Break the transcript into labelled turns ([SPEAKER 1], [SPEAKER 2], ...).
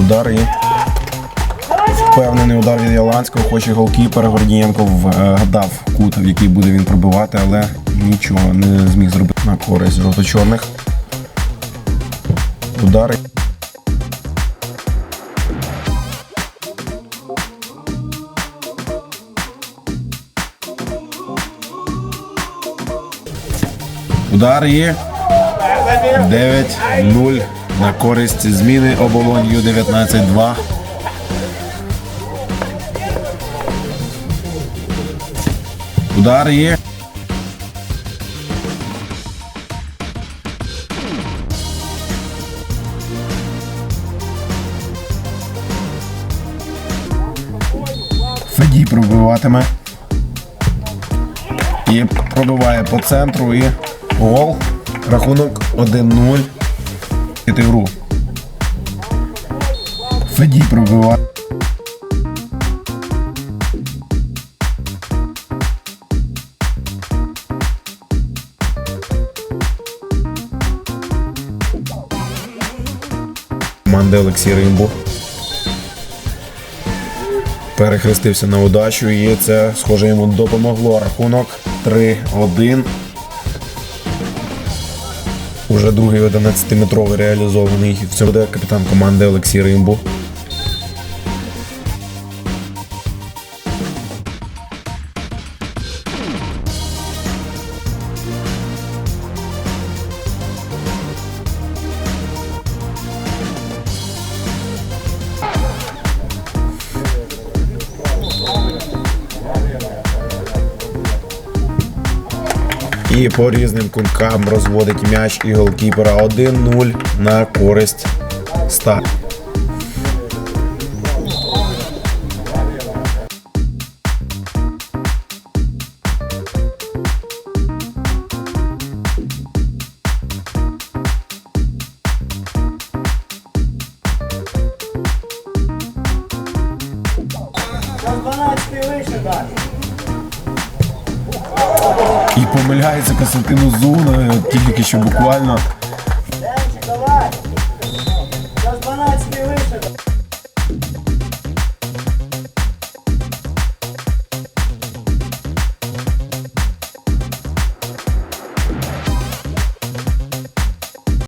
[SPEAKER 1] Удар і впевнений удар від Яланського, хоч і голкіпер Гордієнко вгадав кут, в який буде він пробивати, але нічого не зміг зробити на користь жовто-чорних. Удари. Удар є. 9-0 на користь зміни оболонь Ю-19-2. Удар є. Федій пробиватиме. І пробиває по центру і гол. Рахунок 1-0. Іти в гру. Федій пробиває. Команди Олексій Римбу. Перехрестився на удачу і це, схоже, йому допомогло. Рахунок 3-1. Уже другий 11-метровий реалізований. Це буде капітан команди Олексій Римбу. І по різним куткам розводить м'яч і голкіпера 1-0 на користь ста. І помиляється Костянтин Озун, тільки що буквально